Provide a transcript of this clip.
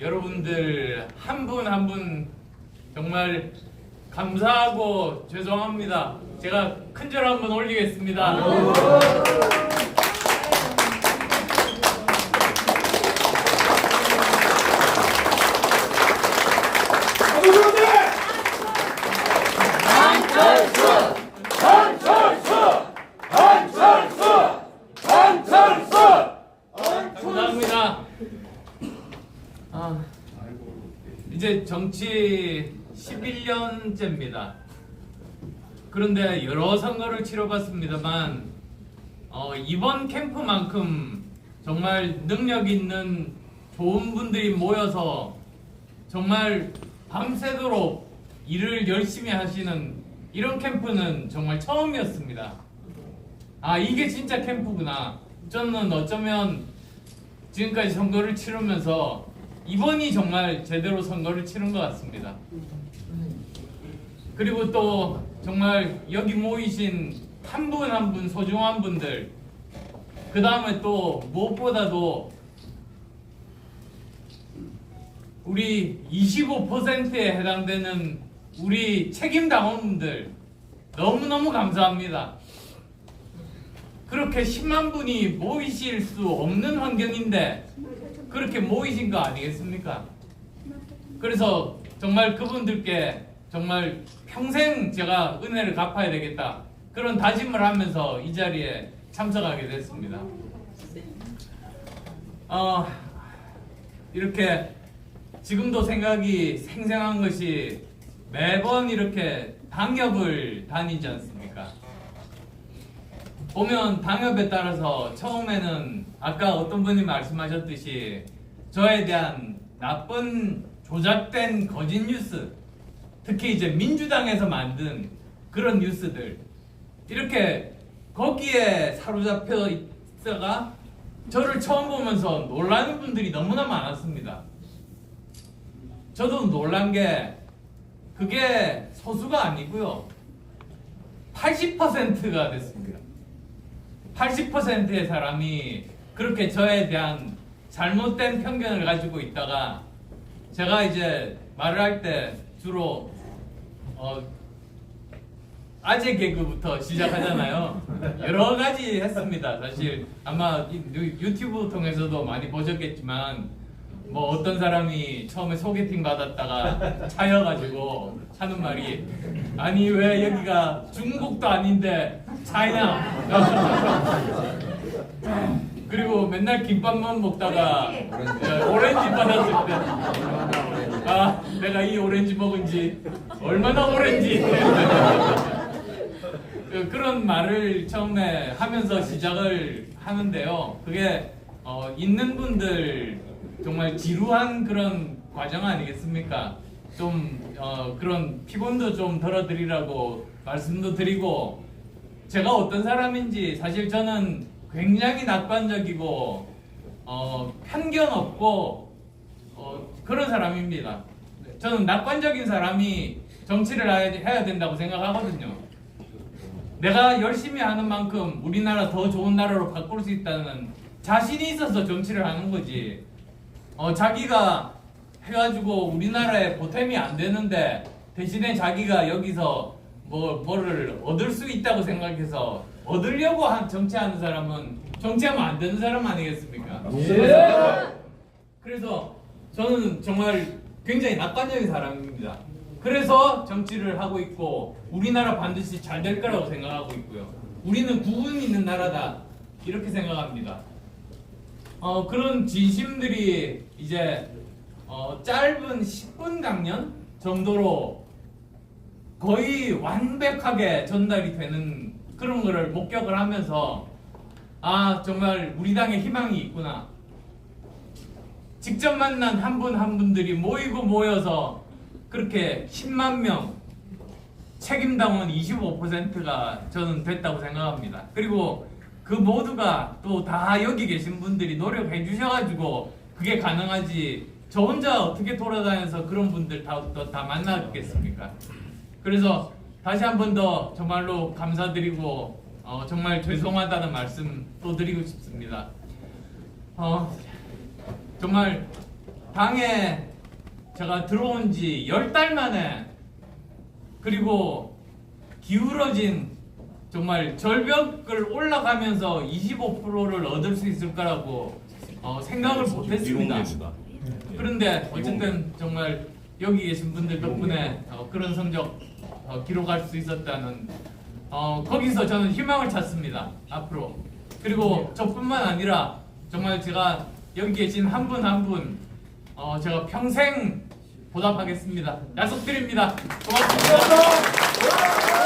여러분들 한 분 한 분 정말 감사하고 죄송합니다. 제가 큰절 한번 올리겠습니다. 감사합니다. 아, 이제 정치 11년째입니다. 그런데 여러 선거를 치러봤습니다만 어, 이번 캠프만큼 정말 능력 있는 좋은 분들이 모여서 정말 밤새도록 일을 열심히 하시는 이런 캠프는 정말 처음이었습니다. 아 이게 진짜 캠프구나. 저는 어쩌면 지금까지 선거를 치르면서 이번이 정말 제대로 선거를 치른 것 같습니다. 그리고 또 정말 여기 모이신 한 분 한 분 소중한 분들 그 다음에 또 무엇보다도 우리 25%에 해당되는 우리 책임 당원분들 너무너무 감사합니다. 그렇게 10만 분이 모이실 수 없는 환경인데 그렇게 모이신 거 아니겠습니까? 그래서 정말 그분들께 정말 평생 제가 은혜를 갚아야 되겠다 그런 다짐을 하면서 이 자리에 참석하게 됐습니다. 어, 이렇게 지금도 생각이 생생한 것이 매번 이렇게 당협을 다니지 않습니까? 보면 당협에 따라서 처음에는 아까 어떤 분이 말씀하셨듯이 저에 대한 나쁜 조작된 거짓 뉴스 특히 이제 민주당에서 만든 그런 뉴스들 이렇게 거기에 사로잡혀 있다가 저를 처음 보면서 놀라는 분들이 너무나 많았습니다. 저도 놀란 게 그게 소수가 아니고요. 80%가 됐습니다. 80%의 사람이 그렇게 저에 대한 잘못된 편견을 가지고 있다가 제가 이제 말을 할 때 주로 어, 아재 개그부터 시작하잖아요. 여러 가지 했습니다. 사실 아마 유튜브 통해서도 많이 보셨겠지만 뭐 어떤 사람이 처음에 소개팅 받았다가 차여가지고 하는 말이 아니 왜 여기가 중국도 아닌데 차이나 그리고 맨날 김밥만 먹다가 오렌지. 예, 오렌지 받았을 때 아, 내가 이 오렌지 먹은 지 얼마나 오렌지. 그, 그런 말을 처음에 하면서 시작을 하는데요. 그게 어, 있는 분들 정말 지루한 그런 과정 아니겠습니까? 좀 어, 그런 피곤도 좀 덜어드리라고 말씀도 드리고 제가 어떤 사람인지 사실 저는 굉장히 낙관적이고 어, 편견 없고 어, 그런 사람입니다. 저는 낙관적인 사람이 정치를 해야- 된다고 생각하거든요. 내가 열심히 하는 만큼 우리나라 더 좋은 나라로 바꿀 수 있다는 자신이 있어서 정치를 하는 거지. 어, 자기가 해가지고 우리나라에 보탬이 안 되는데 대신에 자기가 여기서 뭐 뭐를 얻을 수 있다고 생각해서 얻으려고 한 정치하는 사람은 정치하면 안 되는 사람 아니겠습니까? 그래서 저는 정말 굉장히 낙관적인 사람입니다. 그래서 정치를 하고 있고 우리나라 반드시 잘 될 거라고 생각하고 있고요. 우리는 구분 있는 나라다 이렇게 생각합니다. 어, 그런 진심들이 이제 어, 짧은 10분 강연 정도로 거의 완벽하게 전달이 되는 그런 거를 목격을 하면서 아 정말 우리 당에 희망이 있구나 직접 만난 한 분한 분들이 모이고 모여서 그렇게 10만 명 책임당원 25%가 저는 됐다고 생각합니다. 그리고 그 모두가 또 다 여기 계신 분들이 노력해 주셔가지고 그게 가능하지 저 혼자 어떻게 돌아다녀서 그런 분들 다, 또다 만나겠습니까? 그래서 다시 한 번 더 정말로 감사드리고 어, 정말 죄송하다는 말씀 또 드리고 싶습니다. 어, 정말 당에 제가 들어온 지열달 만에 그리고 기울어진 정말 절벽을 올라가면서 25%를 얻을 수 있을 거라고 어, 생각을 못했습니다. 그런데 어쨌든 정말 여기 계신 분들 덕분에 어, 그런 성적 어, 기록할 수 있었다는 어, 거기서 저는 희망을 찾습니다. 앞으로 그리고 저뿐만 아니라 정말 제가 여기 계신 한 분 한 분 어, 제가 평생 보답하겠습니다. 약속드립니다. 고맙습니다.